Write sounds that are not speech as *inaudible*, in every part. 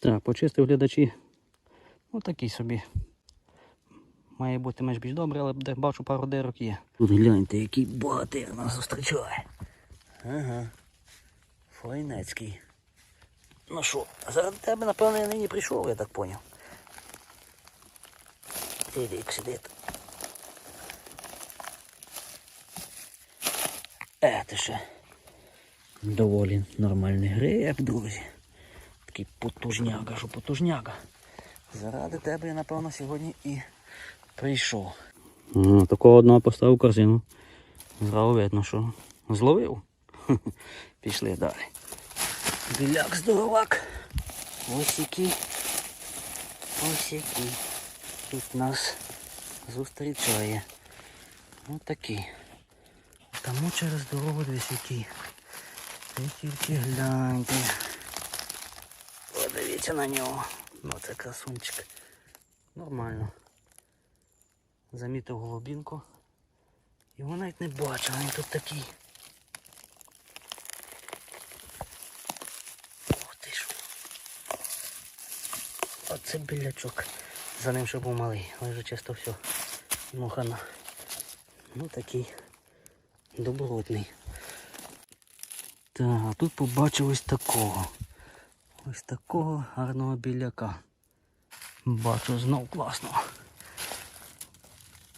Так, почистив глядачі. Ну такий собі. Має бути менш більш добре, але бачу пару дирок є. Тут гляньте, який богатир нас зустрічає. Ага. Файнецький. Ну що, заради тебе, напевно, я нині прийшов, я так поняв. Іди, як сидить. Е, ти ще. Доволі нормальний гриб, друзі. Такий потужняга, що потужняга. Заради тебе я, напевно, сьогодні і прийшов. такого одного поставив корзину. Зразу видно, що зловив. *laughs* Пішли далі. Біляк здоровак. Ось який. Ось який. Тут нас зустрічає. Ось такий. Тому через дорогу десь який. Ви тільки гляньте. Подивіться на нього. Ну це красунчик. Нормально. Замітив голубінку. Його навіть не бачив, він тут такий. Ух ти ж. Оце білячок. За ним ще був малий, але вже чисто все. Нухана. Ну такий добротний. Так, а тут побачив ось такого. Ось такого гарного біляка. Бачу знов класного.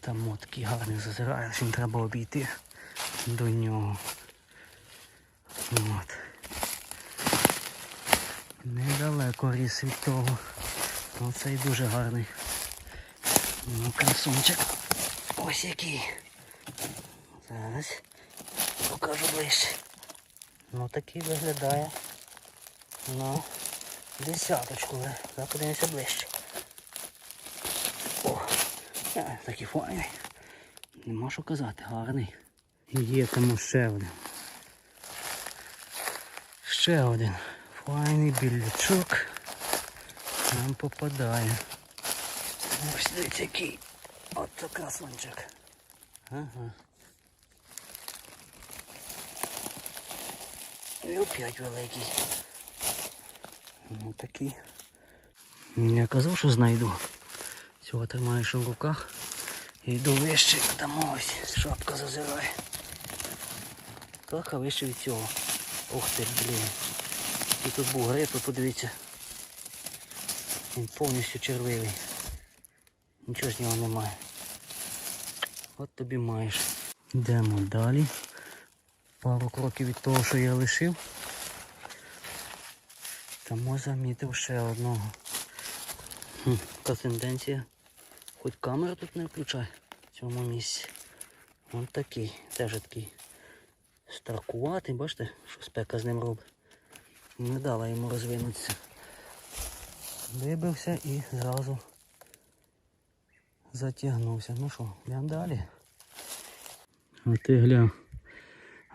Там от такий гарний зазирає, всім треба обійти до нього. От. Недалеко ріс від того. Оцей дуже гарний. Ну, красунчик. Ось який. Зараз покажу ближче. Ну такий виглядає. Ну, десяточку, але подивимося ближче. О, е, такий файний. Нема що казати, гарний. Є тому ще один. Ще один. Файний білячок. Нам попадає. Ось дивіться який. От то красунчик. Ага. І опять великий. Ну такий. Я казав, що знайду. Цього тримаєш в руках. І йду вище, там ось шапка зазирає. Трохи вище від цього. Ух ти, блін. І тут був гриб, подивіться. Він повністю червивий. Нічого з нього немає. От тобі маєш. Йдемо далі. Пару кроків від того, що я лишив. Тому замітив ще одного. Хм, тенденція. Хоч камеру тут не включай в цьому місці. Ось такий, теж такий старкуватий, бачите, що спека з ним робить. Не дала йому розвинутися. Вибився і зразу затягнувся. Ну що, йдемо далі. А ти глянь.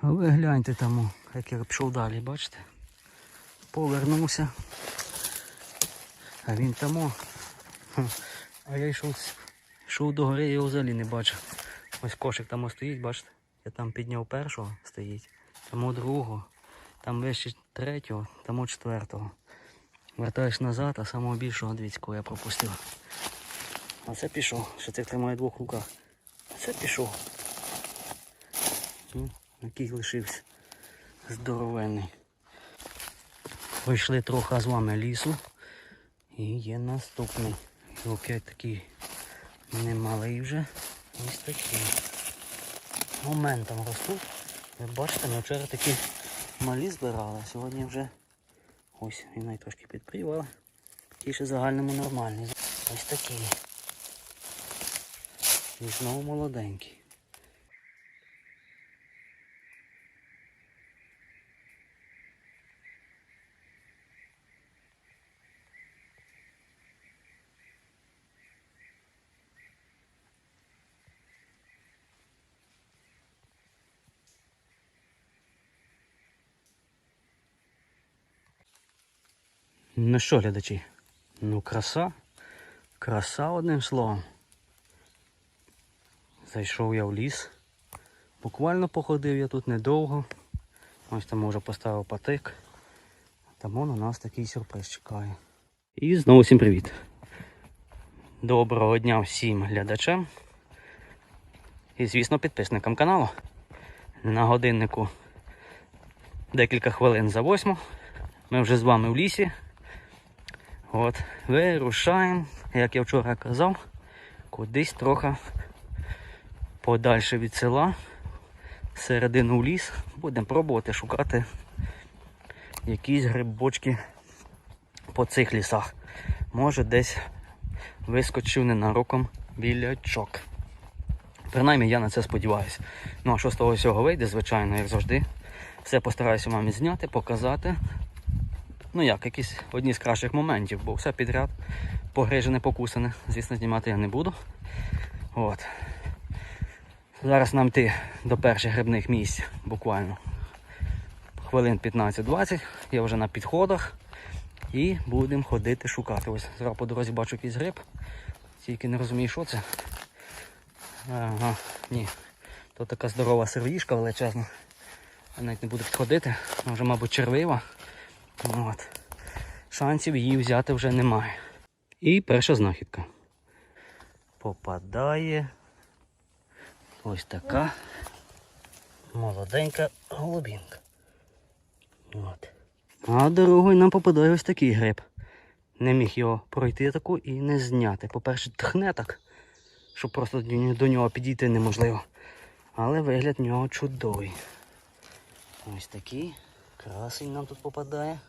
А ви гляньте там, як я пішов далі, бачите? Повернувся. А він там. А я йшов, йшов до гори, його взагалі не бачив. Ось кошик там стоїть, бачите? Я там підняв першого стоїть, там другого, там вище третього, там четвертого. Вертаюсь назад, а самого більшого двіцького я пропустив. А це пішов, що цих тримає двох руках. А це пішов. Який лишився. Здоровенний. Пройшли трохи з вами лісу. І є наступний. Опять такий немалий вже. Ось такий. Моментом ростуть. Ви бачите, ми вчора такі малі збирали, сьогодні вже ось він навіть трошки підпрів, але такий ще загальному нормальний. Ось такий. І знову молоденький. Ну що, глядачі? Ну краса. Краса одним словом. Зайшов я в ліс. Буквально походив я тут недовго. Ось там вже поставив патик. Тому на нас такий сюрприз чекає. І знову всім привіт. Доброго дня всім глядачам. І, звісно, підписникам каналу. На годиннику декілька хвилин за восьму. Ми вже з вами в лісі. От, вирушаємо, як я вчора казав, кудись трохи подальше від села, середину ліс. Будемо пробувати шукати якісь грибочки по цих лісах. Може десь вискочив ненароком білячок. Принаймні я на це сподіваюся. Ну а що з того всього вийде, звичайно, як завжди. Все постараюся вам зняти, показати. Ну як, якісь одні з кращих моментів, бо все підряд погрижене, покусане. Звісно, знімати я не буду. От. Зараз нам йти до перших грибних місць буквально хвилин 15-20. Я вже на підходах. І будемо ходити шукати. Ось зараз по дорозі бачу якийсь гриб. Тільки не розумію, що це. Ага, ні. То така здорова сервішка величезна. Я навіть не буду підходити. Вона вже, мабуть, червива. От. Шансів її взяти вже немає. І перша знахідка. Попадає ось така молоденька голубінка. От. А дорогою нам попадає ось такий гриб. Не міг його пройти таку і не зняти. По-перше, тхне так, що просто до нього- підійти неможливо. Але вигляд в нього чудовий. Ось такий красень нам тут попадає.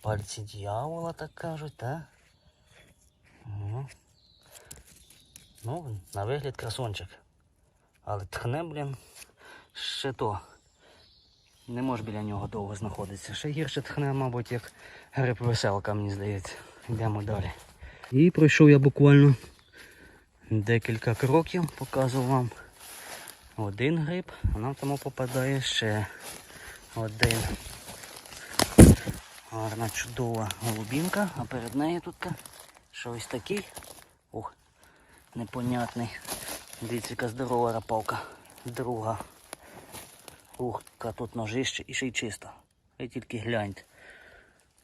Пальці дьявола, так кажуть, так? Ага. Ну, на вигляд красончик. Але тхне, блін, ще то. Не може біля нього довго знаходитися. Ще гірше тхне, мабуть, як гриб веселка, мені здається. Йдемо далі. І пройшов я буквально декілька кроків, показував вам один гриб, а нам тому попадає ще один. Гарна чудова голубінка, а перед нею тут щось такий. Ух, непонятний. Дивіться, яка здорова рапалка. Друга. Ух, яка тут ножище і ще й чисто. Ви тільки гляньте.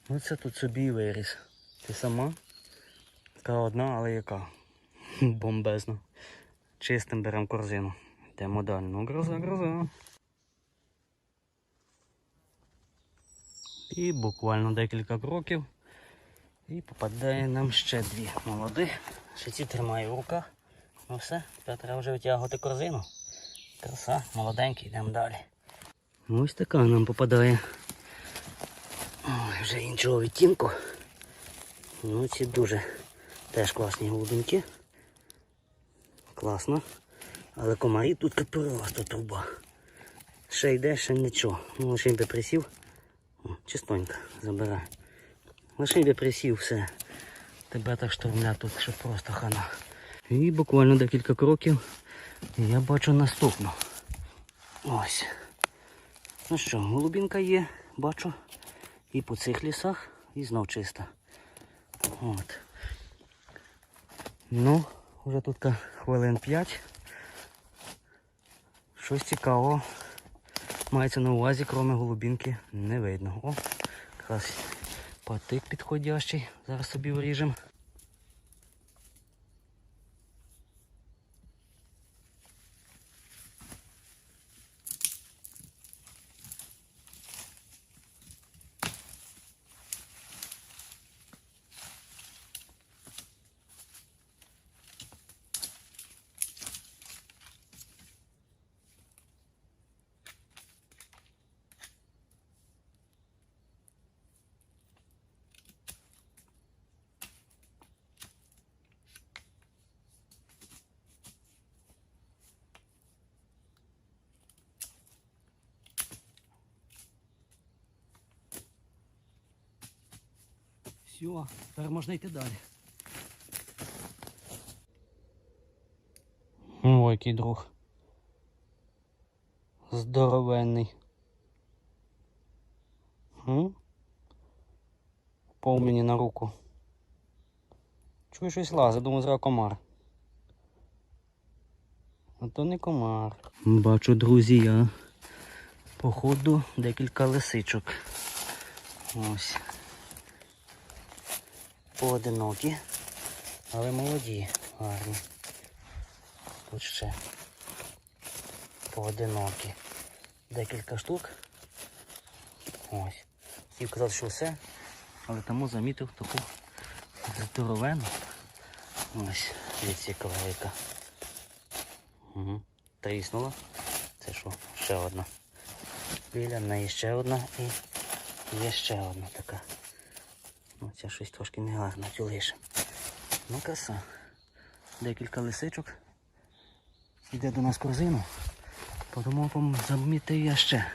Оце тут собі виріс. Ти сама? Така одна, але яка? Бомбезна. Чистим беремо корзину. Йдемо далі. Ну, гроза, гроза. І буквально декілька кроків. І попадає нам ще дві молоді. Ще ці тримаю в руках. Ну все, тепер треба вже витягувати корзину. Краса, молоденький, йдемо далі. Ось така нам попадає. Ой, вже іншого відтінку. Ну ці дуже теж класні голубинки. Класно. Але комарі тут просто труба. Ще йде, ще нічого. Ну, лише би присів. О, чистонько забирай. Лише би присів все. Тебе так штурмлять тут, що просто хана. І буквально декілька кроків я бачу наступну. Ось. Ну що, голубінка є, бачу. І по цих лісах, і знов чиста. От. Ну, вже тут хвилин 5. Щось цікавого. Мається на увазі, кроме голубінки, не видно. О, якраз патик підходящий. Зараз собі вріжемо. Все, тепер можна йти далі. О, який друг. Здоровенний. Пов мені на руку. Чую щось лазить, думаю, зра комар. А то не комар. Бачу, друзі, я походу декілька лисичок. Ось. Поодинокі, але молоді, гарні. Тут ще поодинокі. Декілька штук. Ось. Хотів казати, що все, але тому замітив таку здоровену. Ось, дивіться, яка. Угу. Тріснула. Це що? Ще одна. Біля неї ще одна і є ще одна така. Ця щось трошки негарна, цю лише. Ну краса. Декілька лисичок. Йде до нас корзину. Подумав, замітив я ще.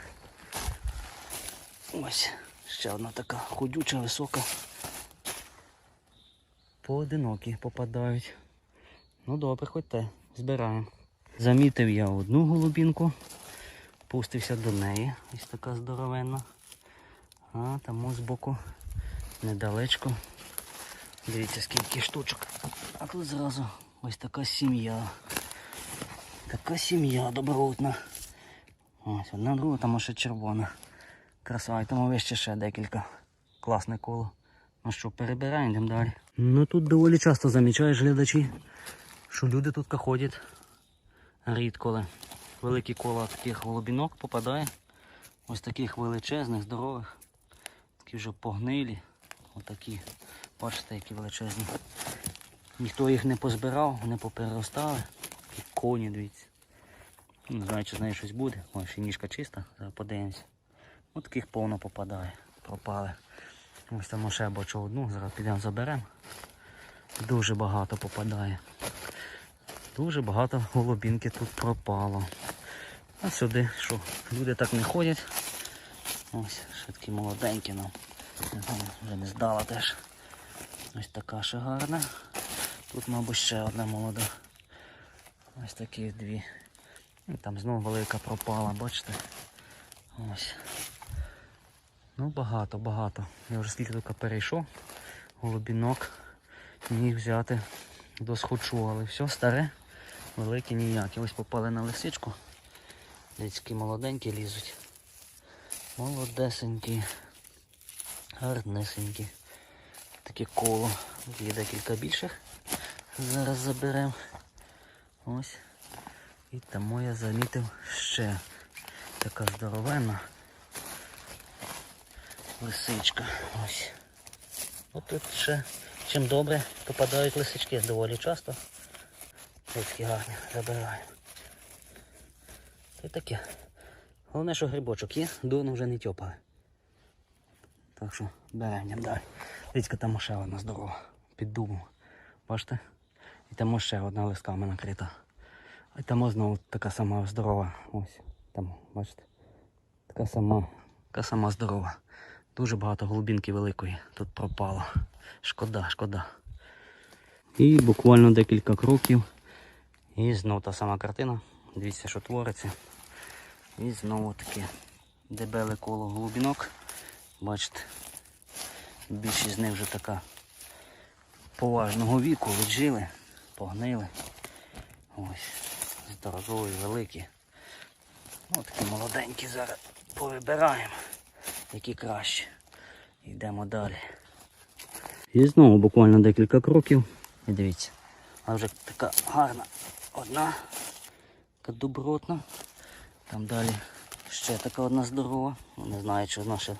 Ось, ще одна така худюча, висока. Поодинокі попадають. Ну добре, хоч те, збираємо. Замітив я одну голубінку, пустився до неї, ось така здоровенна. А там ось збоку недалечко. Дивіться скільки штучок. А тут зразу ось така сім'я. Така сім'я добротна. Ось одна друга, там ще червона. Краса, і там вище ще декілька. Класне коло. Ну що, перебираємо, йдемо далі. Ну тут доволі часто замічаєш глядачі, що люди тут ходять. Рідко, але великі кола таких голубінок попадає. Ось таких величезних, здорових. Такі вже погнилі. Отакі. Бачите, які величезні. Ніхто їх не позбирав, вони попереростали. Такі коні, дивіться. Не знаю, чи з нею щось буде. Ось ще ніжка чиста, зараз подивимося. Ось таких повно попадає. Пропали. Ось там ще бачу одну, зараз підемо заберемо. Дуже багато попадає. Дуже багато голубінки тут пропало. А сюди що? Люди так не ходять. Ось, ще такі молоденькі нам. Вже не здала теж. Ось така ще гарна. Тут, мабуть, ще одна молода. Ось такі дві. Там знову велика пропала, бачите? Ось. Ну багато, багато. Я вже скільки тільки перейшов. Голубінок міг взяти до схочу, але все старе, велике ніякі. Ось попали на лисичку. Дядьки молоденькі лізуть. Молодесенькі. Гарнесенькі. Таке коло. Є декілька більших. Зараз заберемо. Ось. І тому я замітив ще така здоровенна лисичка. Ось. От тут ще чим добре попадають лисички доволі часто. Ось гарні, забираємо. Це таке. Головне, що грибочок є, дону вже не тьопали. Так що беремо далі. Дивіться, там ще одна здорова. Під дубом. Бачите? І там ще одна листками накрита. І там знову така сама здорова. Ось. Там, бачите? Така сама, така сама здорова. Дуже багато голубінки великої тут пропало. Шкода, шкода. І буквально декілька кроків. І знову та сама картина. Дивіться, що твориться. І знову таке дебеле коло голубінок. Бачите, більшість з них вже така поважного віку, віджили, погнили. Ось, здорові, великі. Ось такі молоденькі зараз повибираємо, які краще. Йдемо далі. І знову буквально декілька кроків. І дивіться, а вже така гарна одна, така добротна. Там далі ще така одна здорова. Ну, Не знаю, чи вона ще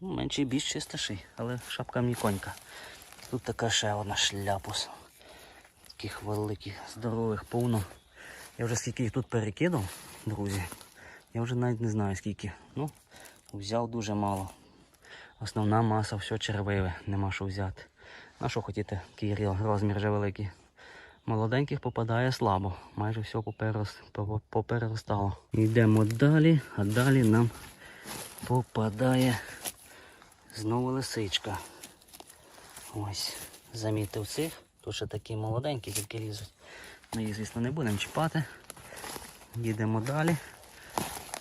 ну, менше і більш чистіший, але шапка мені конька. Тут така ще одна шляпус. Таких великих, здорових, повно. Я вже скільки їх тут перекидав, друзі. Я вже навіть не знаю скільки. Ну, взяв дуже мало. Основна маса все червиве, нема що взяти. На що хотіти, такий розмір вже великий. Молоденьких попадає слабо, майже все поперерос- по- попереростало. Йдемо далі, а далі нам попадає знову лисичка. Ось, замітив цих. Тут ще такі молоденькі, тільки лізуть. Ми їх, звісно, не будемо чіпати. Їдемо далі.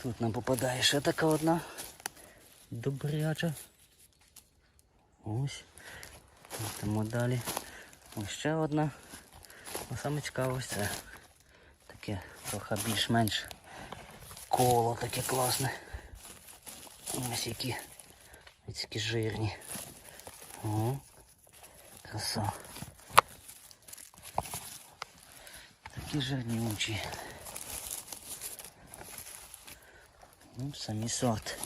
Тут нам попадає ще така одна добряча. Ось. Йдемо далі. Ось ще одна. А саме цікаве ось це. Таке трохи більш-менш коло таке класне. Ось які. Які жирні. Краса. Такі жирнючі. Ну, самі сорт.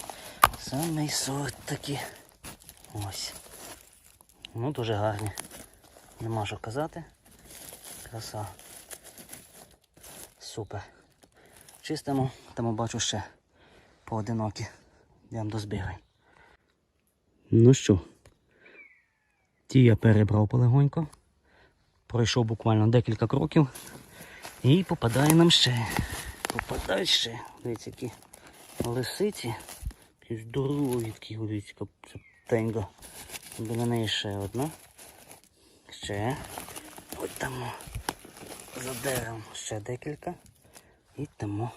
Самий сорт такі. Ось. Ну, дуже гарні. Нема що казати. Краса. Супер. Чистимо, там бачу ще поодинокі. Йдемо до збігай. Ну що, ті я перебрав полегонько. Пройшов буквально декілька кроків. І попадає нам ще. Попадають ще. Дивіться, які лисиці. Здорові такі, дивіться, яка тенга. Біля неї ще одна. Ще. Ось там за деревом ще декілька. І тому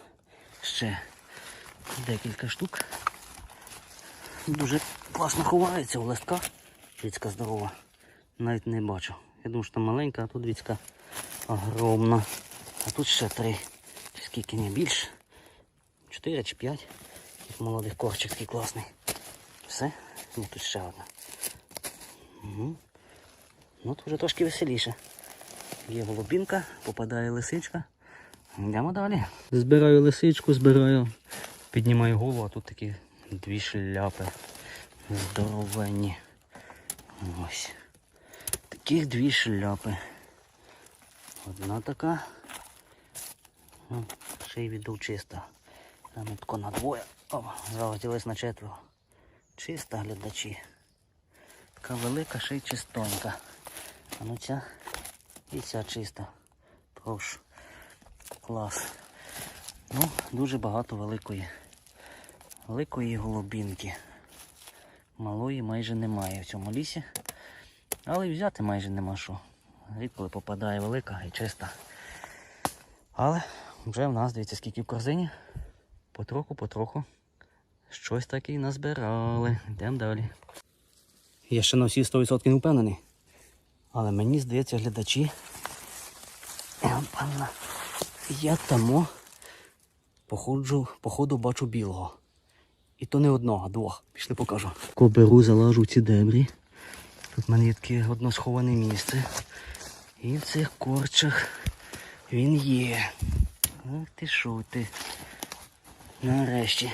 ще декілька штук. Дуже класно ховається у листках. Віцька здорова. Навіть не бачу. Я думаю, що там маленька, а тут віцька огромна. А тут ще три. Скільки не більше. Чотири чи п'ять. Молодих корчик такий класний. Все. Ні, тут ще одна. Угу. Ну, тут вже трошки веселіше. Є голубінка, попадає лисичка. Йдемо далі. Збираю лисичку, збираю. Піднімаю голову, а тут такі дві шляпи. Здоровенні. Ось. Таких дві шляпи. Одна така. Ну, ще й віддав чиста. Тако на двоє. О, залетілись на четверо. Чиста глядачі. Така велика, ще й чистонька. А ну ця і ця чиста. Прошу. Клас. Ну, дуже багато великої. Великої голубінки. Малої майже немає в цьому лісі. Але й взяти майже нема що. Рідко попадає велика і чиста. Але вже в нас, дивіться, скільки в корзині. Потроху, потроху. Щось таке і назбирали. Йдемо далі. Я ще на всі 100% не впевнений. Але мені здається, глядачі. Е, Я тому походжу, походу бачу білого. І то не одного, а двох. Пішли покажу. Коберу залажу в ці дебрі. Тут в мене є таке одно сховане місце. І в цих корчах він є. Ах ти що ти. Нарешті.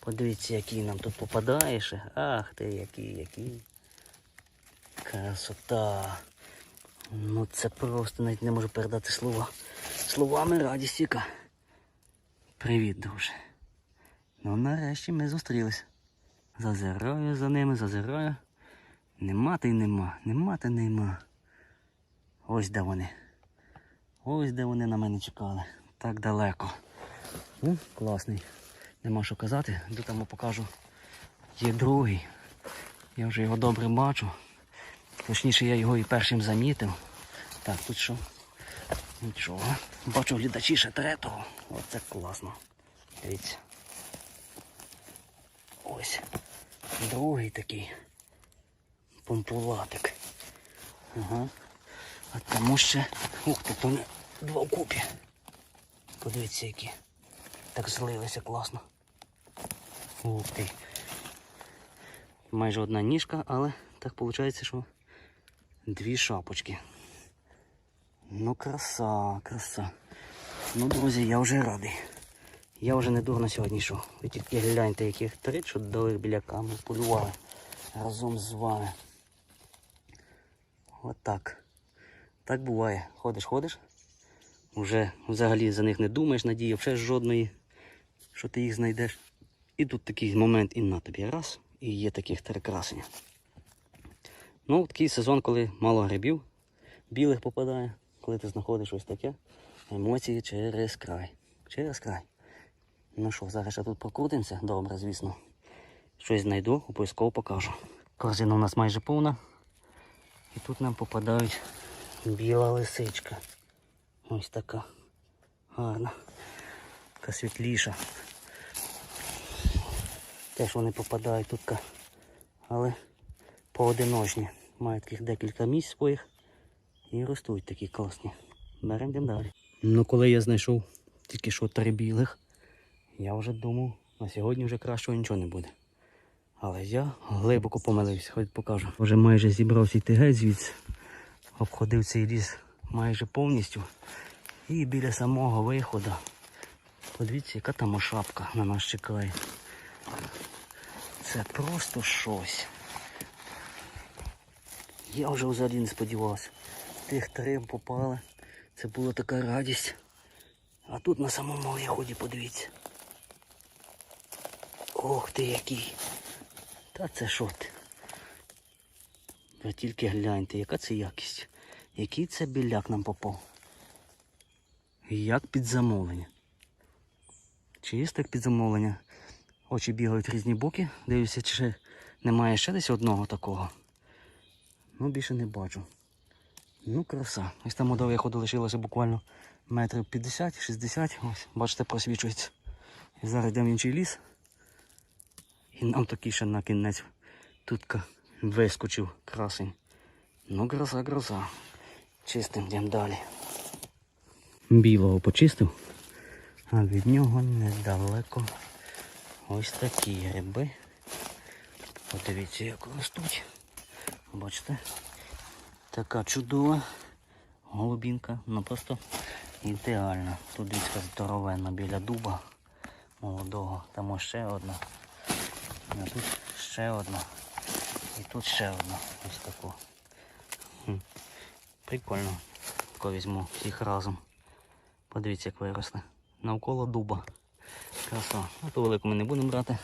Подивіться, який нам тут попадає ще. Ах ти, який, який. Красота. Ну це просто навіть не можу передати слова. Словами радість яка. Привіт, друже. Ну нарешті ми зустрілись. Зазираю за ними, зазираю. Нема та й нема, нема та нема. Ось де вони. Ось де вони на мене чекали. Так далеко. Ну, класний. Нема що казати. Йду там покажу. Є другий. Я вже його добре бачу. Точніше, я його і першим замітив. Так, тут що? Нічого. Бачу глядачі ще третого. Оце класно. Дивіться. Ось. Другий такий. Помпулатик. Ага. А тому ще... Ух ти, не два вкупі. Подивіться, які. Так злилися класно. Ух ти. Майже одна ніжка, але так виходить, що дві шапочки. Ну, краса, краса. Ну, друзі, я вже радий. Я вже не дурно сьогодні йшов. Ви тільки гляньте, яких три чудових біляка ми полювали разом з вами. Отак. Так буває. Ходиш, ходиш. Вже взагалі за них не думаєш, надії, вже жодної, що ти їх знайдеш. І тут такий момент і на тобі раз, і є таких три красення. Ну, такий сезон, коли мало грибів, білих попадає, коли ти знаходиш ось таке, емоції через край. Через край. Ну що, зараз ще тут покрутимося, добре, звісно. Щось знайду, обов'язково покажу. Корзина у нас майже повна. І тут нам попадають біла лисичка. Ось така. Гарна. Така світліша. Теж вони попадають тут, але поодиночні. Мають таких декілька місць своїх і ростуть такі класні. Беремо далі. Ну коли я знайшов тільки що три білих, я вже думав, на сьогодні вже кращого нічого не буде. Але я глибоко помилився, хоч покажу. Вже майже зібрався йти геть звідси. Обходив цей ліс майже повністю. І біля самого виходу. Подивіться, яка там шапка на нас чекає. Це просто щось. Я вже взагалі не сподівався. Тих три попали. Це була така радість. А тут на самому виході подивіться. Ох ти який. Та це що ти? Ви тільки гляньте, яка це якість. Який це біляк нам попав. Як під замовлення. Чисто як під замовлення. Очі бігають в різні боки. Дивлюся, чи немає ще десь одного такого. Ну, більше не бачу. Ну, краса. Ось там до виходу лишилося буквально метрів 50-60. Ось, бачите, просвічується. І зараз йдемо в інший ліс. І нам такий ще на кінець тут вискочив красень. Ну, гроза, гроза. Чистим йдемо далі. Білого почистив, а від нього недалеко ось такі гриби. Подивіться, як ростуть. Бачите? Така чудова голубінка, ну просто ідеальна. Тут дивіться здоровенна біля дуба молодого. Там ще одна. А тут ще одна. І тут ще одна. Ось таку. Хм. Прикольно. Тако візьму всіх разом. Подивіться, як виросли. Навколо дуба. Краса. А ту велику ми не будемо брати.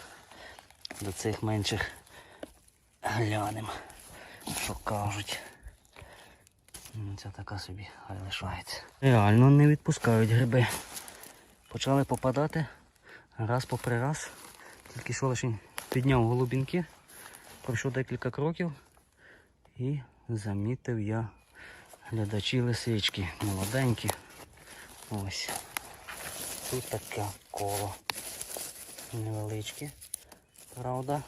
До цих менших глянемо, що кажуть. Ну, Це така собі хай лишається. Реально не відпускають гриби. Почали попадати раз попри раз. Тільки що лише підняв голубінки, пройшов декілька кроків і замітив я глядачі лисички, молоденькі. Ось. Тут таке коло. Невеличке, правда.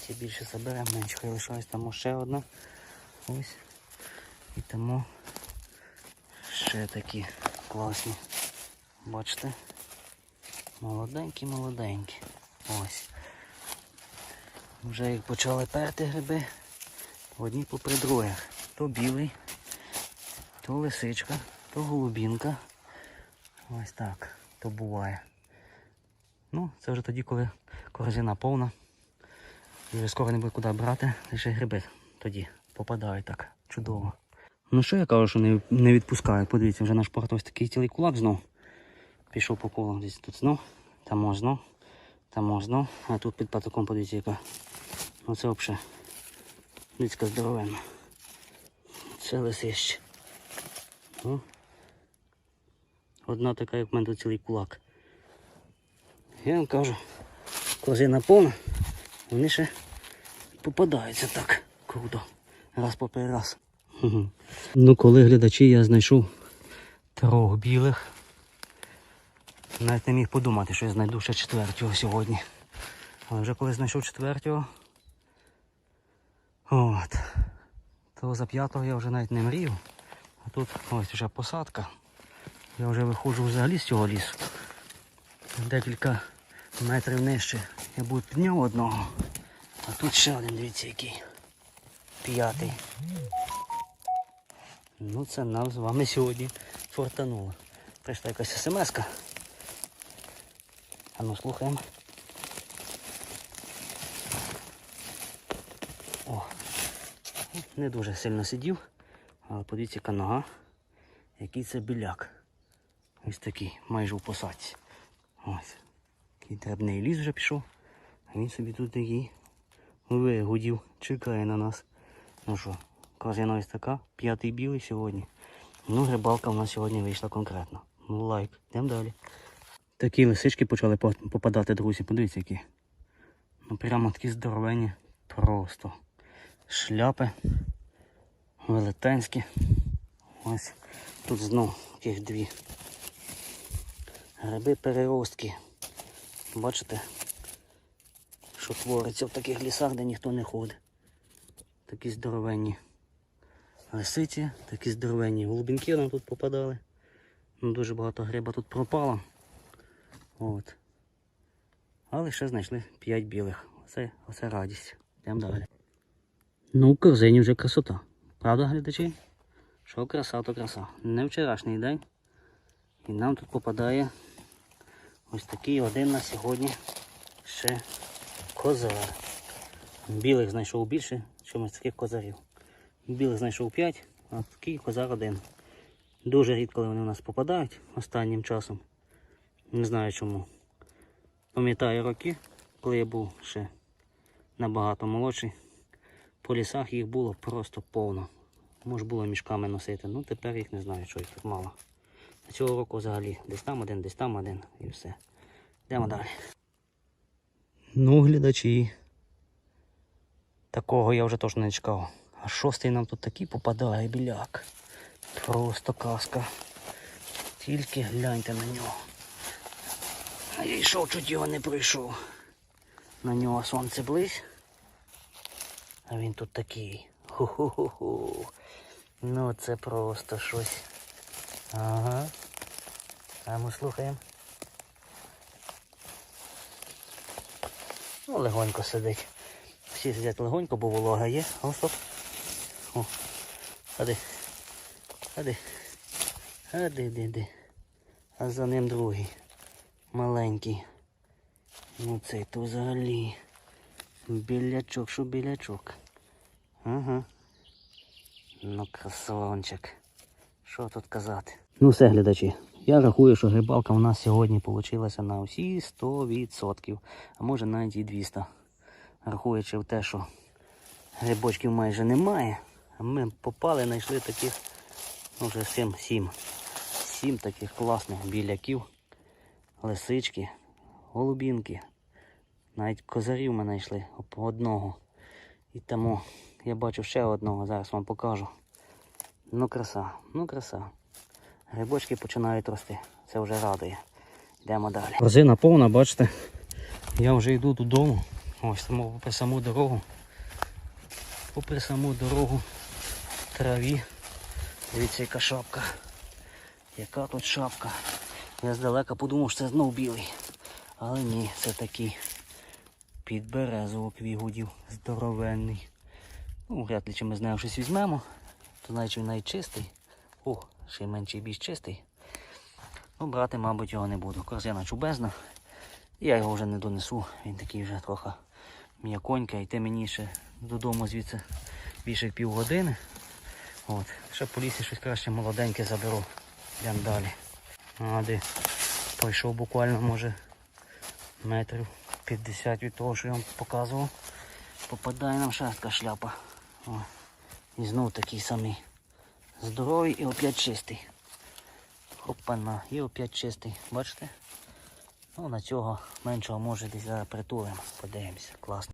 Ці більше заберемо, менше лишилось там ще одна. Ось. І тому ще такі класні. Бачите? Молоденькі, молоденькі. Ось. Вже як почали перти гриби, одні попри других. То білий, то лисичка, то голубінка. Ось так. То буває. Ну, це вже тоді, коли корзина повна. І вже скоро не буде куди брати, лише гриби тоді попадають так чудово. Ну що я кажу, що не, не відпускаю. Подивіться, вже наш порт ось такий цілий кулак знов. Пішов по колу десь тут знов, там можна, там можна. А тут під патоком подивіться яка. Ну взагалі людська здоровенна. Це лисище. Ну, одна така, як в мене цілий кулак. Я вам кажу, корзина повна, вони ще попадаються так круто. Раз попри раз. Ну, коли глядачі я знайшов трьох білих. Навіть не міг подумати, що я знайду ще четвертого сьогодні. Але вже коли знайшов четвертого. От. То за п'ятого я вже навіть не мрів. А тут ось вже посадка. Я вже виходжу взагалі з цього лісу. Декілька метрів нижче я буду підняв одного. А тут ще один, дивіться який. П'ятий. Ну це нам з вами сьогодні фортануло. Прийшла якась смс-ка. А ну слухаємо. О, не дуже сильно сидів, але подивіться, яка нога. Який це біляк. Ось такий, майже у посадці. Ось. Такий дрібний ліс вже пішов. А він собі тут такий вигудів, чекає на нас. Ну що, корзина ось така, п'ятий білий сьогодні. Ну, рибалка в нас сьогодні вийшла конкретно. Ну, лайк. Йдемо далі. Такі лисички почали попадати, друзі. Подивіться які. Ну прямо такі здоровенні. Просто. Шляпи. Велетенські. Ось. Тут знов таких дві. Гриби переростки. Бачите? Що твориться в таких лісах, де ніхто не ходить. Такі здоровенні лисиці, такі здоровенні голубінки нам тут попадали. Ну, дуже багато гриба тут пропало. От. Але ще знайшли 5 білих. Оце, оце радість. Йдемо далі. Ну, в корзині вже красота. Правда, глядачі? Що краса, то краса. Не вчорашній день. І нам тут попадає ось такий один на сьогодні ще козар. Білих знайшов більше, чимось таких козарів. Білих знайшов 5, а такий козар один. Дуже рідко вони у нас попадають останнім часом. Не знаю чому. Пам'ятаю роки, коли я був ще набагато молодший. По лісах їх було просто повно. Може було мішками носити. Ну тепер їх не знаю, що їх так мало. А цього року взагалі десь там один, десь там один і все. Йдемо далі. Ну, глядачі. Такого я вже точно не чекав. А шостий нам тут такий попадає біляк. Просто казка. Тільки гляньте на нього. А я йшов, чуть його не пройшов. На нього сонце близь. А він тут такий. Ху-ху-ху-ху. Ну це просто щось. Ага. А ми слухаємо. Ну, легонько сидить. Всі сидять легонько, бо волога є. О, стоп. О. Ходи. Ходи. Ходи, де. А за ним другий. Маленький. Ну цей то взагалі. Білячок, що білячок. Ага. Ну, красавчик. Що тут казати? Ну все, глядачі. Я рахую, що рибалка у нас сьогодні вийшла на усі 100%, а може навіть і 200. Рахуючи в те, що грибочків майже немає, а ми попали, знайшли таких, ну вже 7, 7. 7 таких класних біляків, лисички, голубінки. Навіть козарів ми знайшли по одного. І тому я бачу ще одного, зараз вам покажу. Ну краса, ну краса. Грибочки починають рости. Це вже радує. Йдемо далі. Корзина повна, бачите. Я вже йду додому. Ось попри саму дорогу. Попри саму дорогу траві. Дивіться, яка шапка. Яка тут шапка. Я здалека подумав, що це знов білий. Але ні, це такий підберезовик вігудів. Здоровенний. Ну, вряд ли чи ми з нею щось візьмемо. То навіть він навіть чистий. О, ще й менший більш чистий. Ну, брати, мабуть, його не буду. Корзина чубезна. Я його вже не донесу. Він такий вже трохи м'яконька. Йти мені ще додому звідси більше півгодини. От. Ще по лісі щось краще молоденьке заберу. Йдемо далі. А пройшов буквально, може, метрів 50 від того, що я вам показував. Попадає нам ще шляпа. О. І знов такий самий. Здоровий і опять чистий. Хопана, і опять чистий. Бачите? Ну, на цього меншого може десь зараз притулимо. Подивимося. Класно.